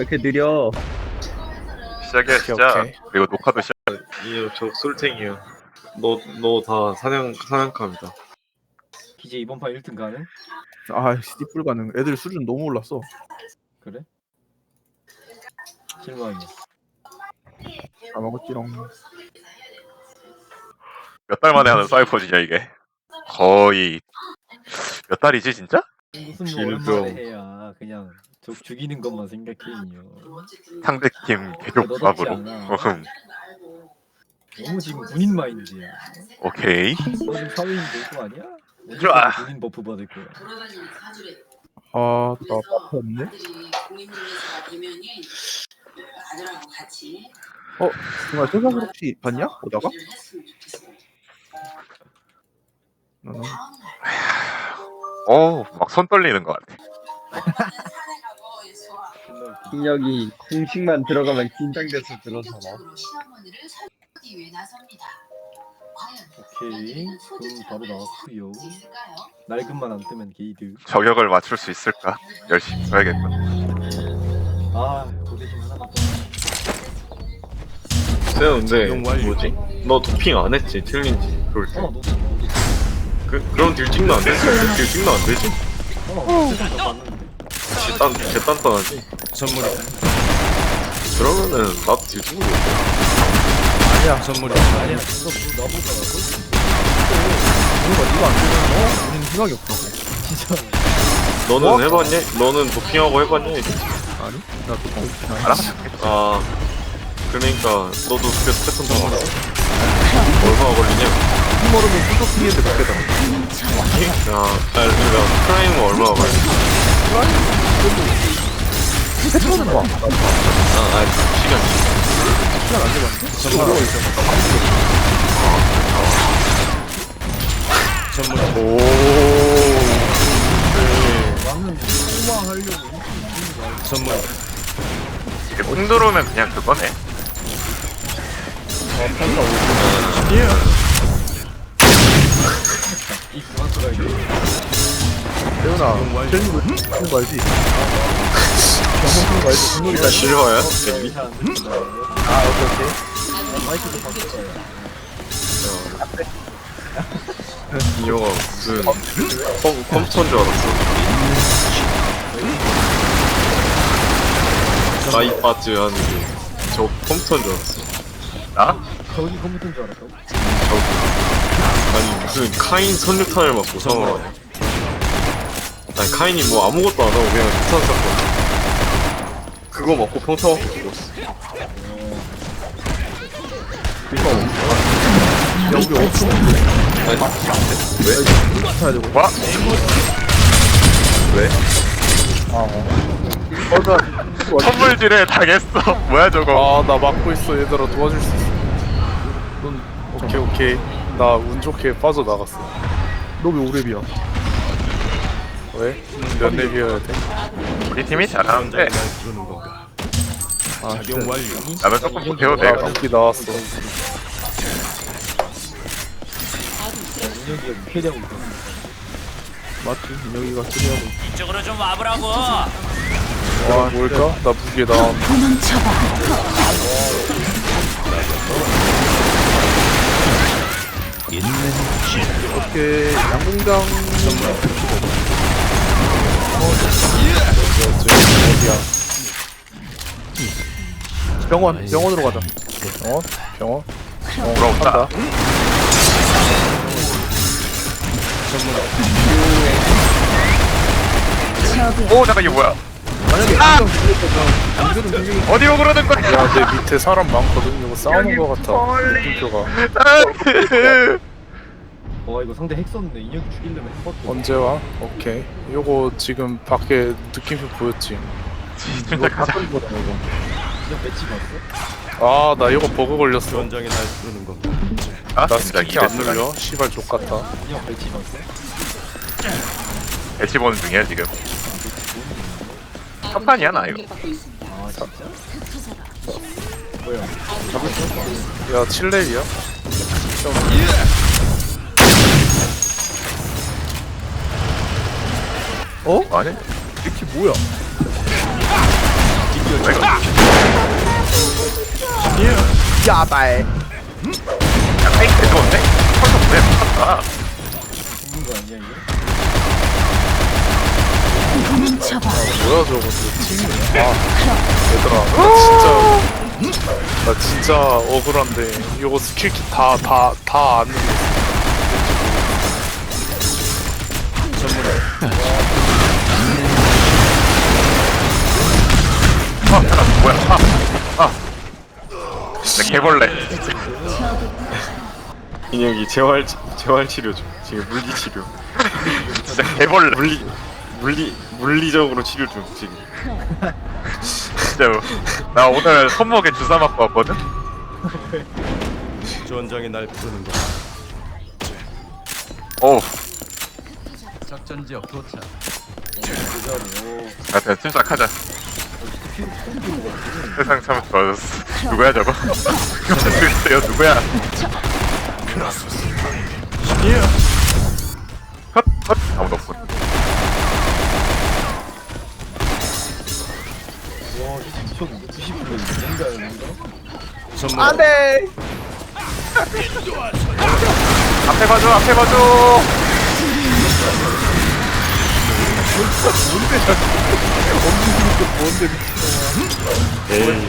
이렇게 느려? 시작이야 시작 오케이. 그리고 녹화도 시작 이요 저 솔탱이요. 너너다 사냥 사냥감이다. 기재 이번 판 1등 가는? 아씨 띠뿔 가능 애들 수준 너무 올랐어 그래? 실망이야. 다 먹었지롱 몇 달 만에 하는 사이퍼지냐 이게 거의 몇 달이지 진짜? 무슨 뭐 질병. 오랜만에 해야 그냥 적 죽이는 것만 생각해요. 상대팀 너답지 밥으로 않아. 어흠 너무 지금 군인 마인드야. 오케이 너 지금 사회인 될 거 아니야? 언제까지 좋아. 군인 버프 받을 거야. 아나 버프 없네 어 정말 세상을 혹시 봤냐? 보다가? 나는 어우 막손 떨리는 것 같아. 인혁이 공식만 들어가면 긴장돼서 들어서나. 오케이. 그럼 바로 나왔고요. 날금만 안 뜨면 게이드. 저격을 맞출 수 있을까? 열심히 해야겠군 아 고대심 하나만 더. 쟤는 근데 뭐지? 너 도핑 안 했지? 틀린지 그럴 때. 어 너도. 그 그럼 딜 찍면 안 되지? 딜 찍면 안 되지? 어다 봤는데. 제딴 제딴딴하지. 선물이 그러면은 나도 딜 찍는 거. 아니야 선물이 아니야 이거 뭐 어? 우리는 희망이 없어 진짜. 너는 해봤니? 너는 도핑하고 해봤니? 아니? 나또 보고 알아? 아 그러니까 너도 패턴 다 알아. 얼마나 걸리냐? 힘 모르면 후속핑인데 몇 개다 야, 아, 그러니까 프라임은 얼마나 걸려? 패턴은 봐 아, 아, 시간. 시간 안 돼봤는데? 오. 이렇게 죽이는 거 알고. 선물이 이게 뿡 들어오면 그냥 그거네 이 그만서가 이제 태훈아 젤리고? 젤리? 아 오케이 오케이 컴퓨터인 줄 알았어. 나이바즈 하는 게 저 컴퓨터인 줄 알았어. 나? 저기 컴퓨터인 줄 알았다고? 아니 무슨 카인 선류탄을 맞고 사망하네. 아니 카인이 뭐 아무것도 안 하고 그냥 폭탄 쐈거든. 그거 맞고 평타 맞고 죽었어. 여기 없어 아니 되고 와? 왜? 어나 선물질에 당했어 뭐야 저거 아나 막고 있어 얘들아 도와줄 수 있어 넌 오케이 오케이 나 운 좋게 빠져나갔어 너 왜 오랩이야? 왜? 몇 렙이어야 돼? 우리 팀이 잘하는데 건가 아 완료 나면 조금 못해도 돼 나. 바퀴 나왔어 민혁이가 있다. 맞지? 민혁이가 수리하고 있어 이쪽으로 좀 와보라고 와 뭘까? 나 무게 나왔 이렇게 양궁장 어디야 병원 병원으로 가자 병원? 병원? 부러웠다 한다 오 잠깐 이거 뭐야 만약에 이거는 굉장히 어디로 그러는 거야? 야 내 밑에 사람 많거든 이거 싸우는 거 같아. 느낌표가. 와 이거 상대 핵 썼는데 인혁이 죽이려면 핵 버튼. 언제 와? 오케이. 요거 지금 밖에 느낌표 보였지? 이거 바꾼 거다 이거. 인혁 배치 봤어? 아 나 이거 버그 걸렸어. 전장에 날 부르는 건가 아나 스키키 안 눌려? 시발 족같아. 인혁 배치 봤어? 배치 보는 중이야 지금 첫판이야 나 이거 아 진짜? 뭐야? 야 7렙이야? 어? 아니 이게 뭐야? 야발. 야개 좋은데? 펄도 그래 미쳤다 죽는 거 아니야 이거? 뭐야 저거 팀. 아 얘들아 나 진짜 나 진짜 억울한데 이거 스킬킷 다다다 안. 아 잠깐 뭐야 아 아 내 개벌레 인혁이 재활 재활 치료 중. 지금 물리 치료. 진짜 개벌레 물리 물리 물리적으로 치료 중 지금. 진짜 나 오늘 손목에 주사 맞고 왔거든? 전장에 날 부르는 건가? 어우 작전 지역 도착. 야 그냥 침착하자 세상 참 좋아졌어 누구야 저거? 글쎄요 누구야 와 미쳤는데? 90% 뭔가 뭔가 안돼. 앞에 봐줘 앞에 봐줘. 에이.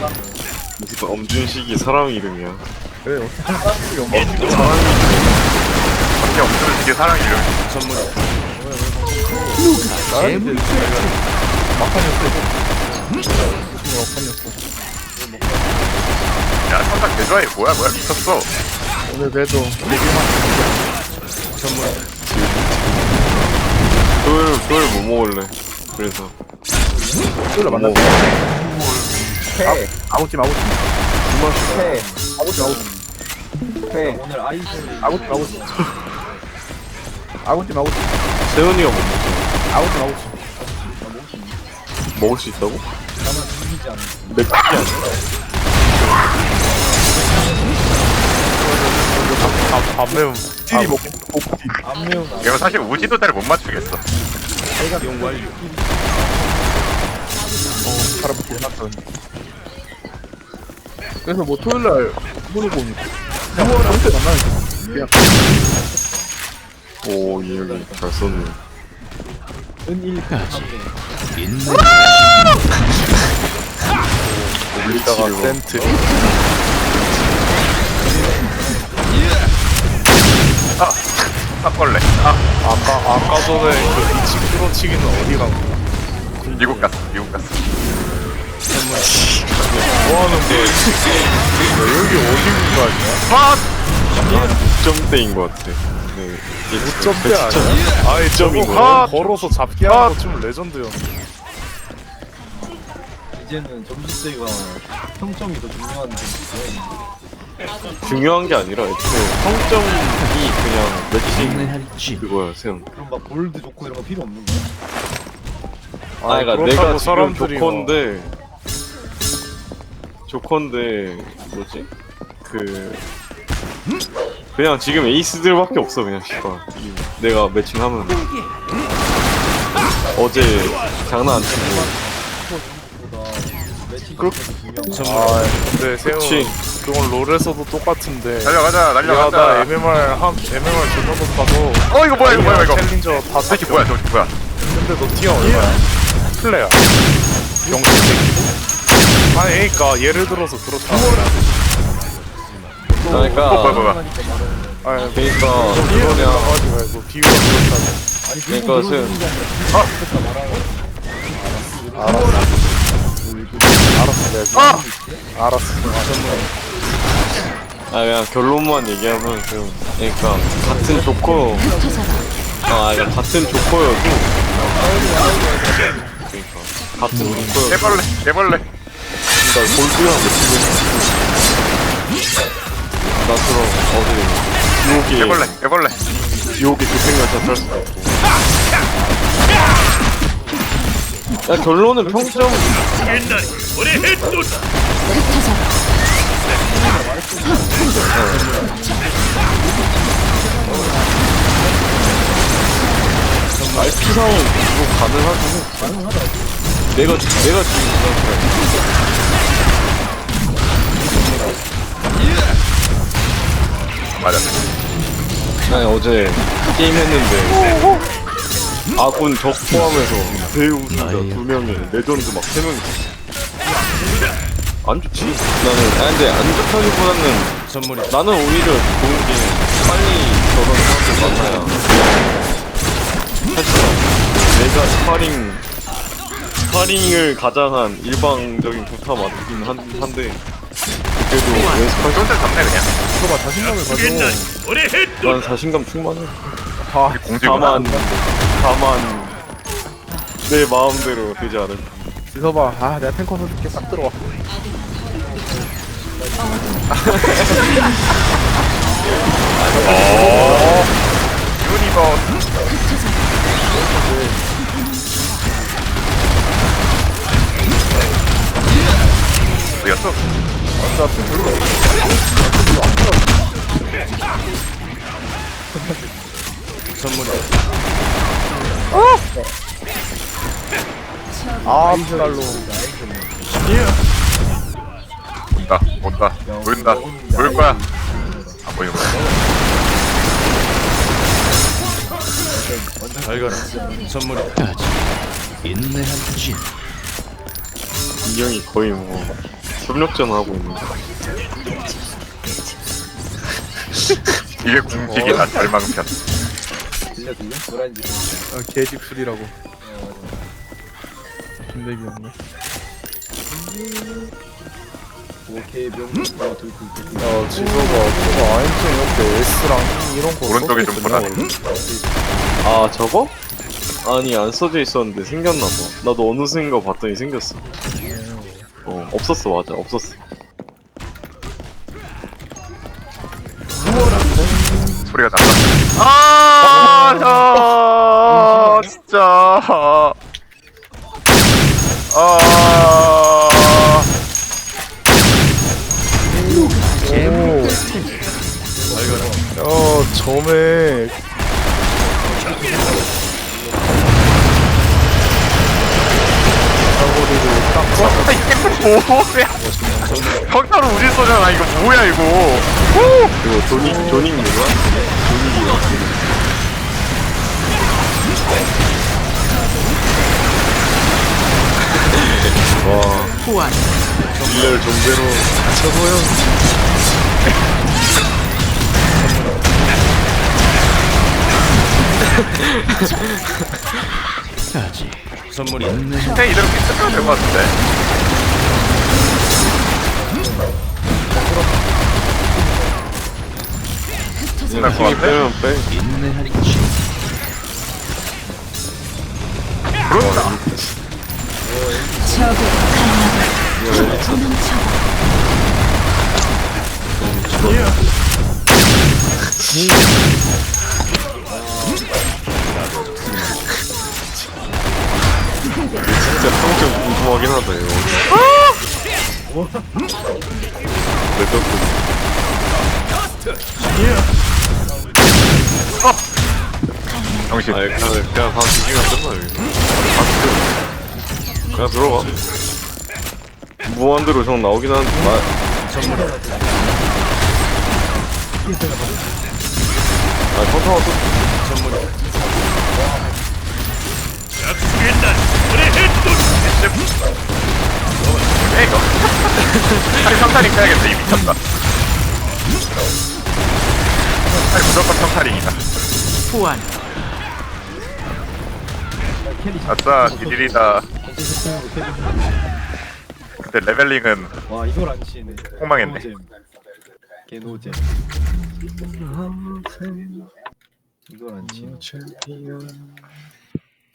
무슨 엄준식이 사람 이름이야. 그래. 밖에 없으면 이게 사랑 이름 나한테 막판이었어. 막판이었어. 야 천사 개좋아해 뭐야 뭐야 미쳤어 오늘 그래도 토요일 토요일 뭐 먹을래? 그래서 쫄라 만났어. 회, 아웃팀 아웃팀. 회, 아웃팀 아웃팀. 회. 오늘 아이들 아웃팀 아웃팀. 아웃팀 아웃팀. 세훈이가 뭐 먹지? 아웃팀 아웃팀. 먹을 수 있다고? 나만 죽이지 않는 맥주기 아니야? 밥, 밥 매운 찌리 먹고. 안 매운 아 이거 사실 우지도 잘 못 맞추겠어 용 완료. 사람 먹기 해놨던. 그래서 뭐 토요일 날 물어보 오니까. 그냥 아무때 만나니까. 그냥 오 인혁이 잘 썼네. 은일 치료. 센트 sap벌레 아 아까 아까 전에 그 미친 끌어치기는 어디 간 거야? 미국 갔어 미국 갔어 뭐 하는 거야? 야, 여기 어디 군거 아니야? 아! 6점대인 것 같아. 네. 5점대 아니야? 아이 저거 점인 거, 걸어서 잡기 하는 거좀 레전드였네 이제는 점수대가 평점이 더 중요한 점수예요 중요한 게 아니라 애초에 평점이 그냥 매칭 그거야 세훈. 그럼 막 골드 좋고 이런 거 필요 없는 거야? 아, 그러니까 그렇다고 내가 지금 사람들이 조건데 조건데 뭐지? 그 그냥 지금 에이스들밖에 없어 그냥. 씨발. 내가 매칭하면. 어제 장난 안 치고. 아 근데 그치. 그건 롤에서도 똑같은데. 달려가자 나 날려가자. MMR 한 MMR 존나 높아서 어 이거 뭐야 이거 뭐야 이거? 챌린저 다 새끼 뭐야 저기 뭐야? 근데 너 티어 얼마야? 플레야 병신 새끼. 아니 그니까 예를 들어서 그렇다 어 뭐야 그러니까 뭐야 아니 그러니까 비유가 그거냐 하지 말고 그리고 세훈 알았어. 내가 아! 알았어. 아 그냥 결론만 얘기하면 그 그러니까 같은 조커. 아 그러니까 같은 조커여도. 그러니까 같은 조커여도. 개벌레 개벌레. 그러니까 골드랑 나처럼 어디 지옥에 개벌레 개벌레 지옥의 탈 수도 있고 야 결론은 평점 RP 상은 이거 가능하긴 해. 내가 내가 지금 맞았네. 아니 어제 게임 했는데 아군 적 포함해서 배우 우승자 두 명이 레전드 막 세 명이 안 좋지? 나는 아니 근데 안 좋다기보다는 선물이 나는 오히려 좋은 게 빨리 저런 사람들 만나야 사실 내가 스파링 스파링을 가장한 일방적인 부타 맞긴 한, 한데 그래도 연습할 쫀쫀 잡네 그냥. 이거 봐 자신감을 가져 난 자신감 충만해 아 공지구나. 다만 다만 내 마음대로 되지 않을 있어봐 아 내가 탱커 선수께 싹 들어와 유니버스. 어디갔어? 선물이 아 달로 온다, 온다, 보인다, 보일 거야. 안 보이는 거야. 잘 가라. 선물이 인내한지 이 형이 거의 뭐 협력전 하고 있는 거 이게 궁지기다, 절망편. 들려 들려? 노란지 아, 개집술이라고 힘들기였네 오케이 명령 어 있고 야 지소가 저거 아인증 이렇게 S랑 이런 거 오른쪽에 좀 써져 보라. 있구나. 아 저거? 아니 안 써져 있었는데 생겼나 봐 나도 어느 순간 봤더니 생겼어 어 없었어 맞아. 없었어. 소리가 난다. 아, 저, 진짜. 아, 야 점에 이게 뭐야? 평타로 우리 쏘잖아. 이거 뭐야, 이거. 이거 조닝 조닝 누가? 조닝이야 와 딜레를 존재로 선물이 인내 그냥 이대로 끝내면 될것 같은데. 끝날 것 같아. 빼면 빼 평점 궁금하긴 하다 이거. 레전드 정신. 아니 그냥 그냥 한 2시간 끝나 여기? 그냥 들어가. 무한대로 정 나오긴 하는데 나 선물이 아 평타 왔어 선물이 뭐 야, 이거. 아니, 평타링 해야겠다. 이 미쳤다. 아니, 무조건 평타링이다. 아싸, 디딜이다. 근데 레벨링은 와 이걸 안 치네 폭망했네. 개노잼 이걸 안 치네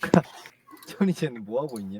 천이 쟤는 뭐 하고 있냐?